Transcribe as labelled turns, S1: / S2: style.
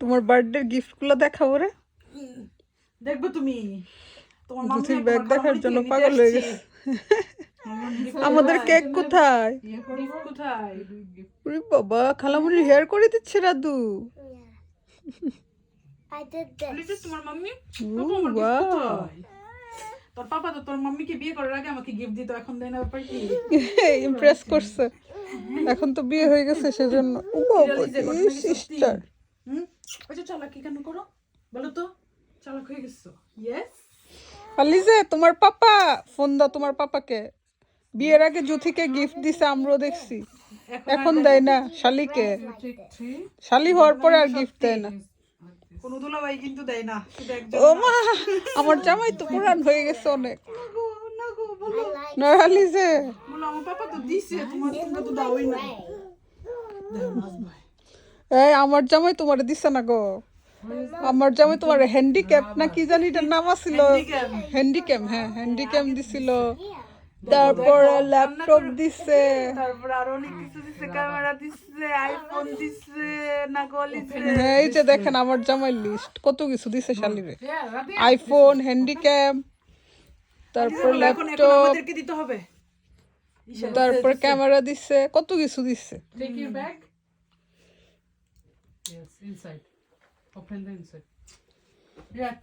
S1: তোমার বার্থডে গিফটগুলো দেখাবো রে।
S2: দেখব তুমি। তোমার
S1: ব্যাগ দেখার জন্য পাগল হয়ে গেছে। আমাদের কেক কোথায়?
S2: কোথায়?
S1: বাবা খালামুনির হেয়ার করে দিচ্ছে রাদু।
S2: তোমার মাম্মি? তোর পাপা তো তোর মাম্মিকে বিয়ে করার আগে আমাকে গিফট দিত এখন দেয় না ব্যাপার কি
S1: ইমপ্রেস করছে। এখন তো বিয়ে হয়ে গেছে সেজন্য। ও বাবা? সিস্টার
S2: হুম? ওই যে চালাকি কেন করো? বলো তো চালাক হয়ে গেছো। ইয়েস
S1: আলিজে তোমার পাপা ফোন দাও তোমার পাপাকে। বিয়ের আগে জুথিকে গিফট দিছে আমরাও দেখছি। এখন দেয় না। শালিকে। শালি হওয়ার পরে আর গিফট দেয় না।
S2: কোন দুলাভাই কিন্তু দেয় না শুধু একজন
S1: ও মা। আমার জামাই তো পুরান হয়ে গেছে অনেক।
S2: না গো না গো বলো।
S1: না আলিজে
S2: বলো আমার পাপা তো দিছে তোমার তোমরা তো দাওই না। দেখো নাচ ভাই।
S1: এই আমার জামাই তোমার দিছে না গো। আমার জামাই তোমার হ্যান্ডিক্যাপ না কি জানি এটার নাম আছিল? হ্যান্ডিক্যাম হ্যাঁ হ্যান্ডিক্যাপ দিছিল। তারপর ল্যাপটপ দিছে।
S2: তারপর আরও অনেক কিছু দিছে ক্যামেরা দিছে আইফোন দিছে না গলি
S1: হ্যাঁ এই যে দেখেন আমার জামাই লিস্ট কত কিছু দিছে শালিরে আইফোন হ্যান্ডিক্যাপ তারপর ল্যাপটপ
S2: আমাদেরকে দিতে হবে।
S1: তারপর ক্যামেরা দিছে। কত কিছু দিছে।
S3: Bag. Yes, inside. Open the inside. Yeah,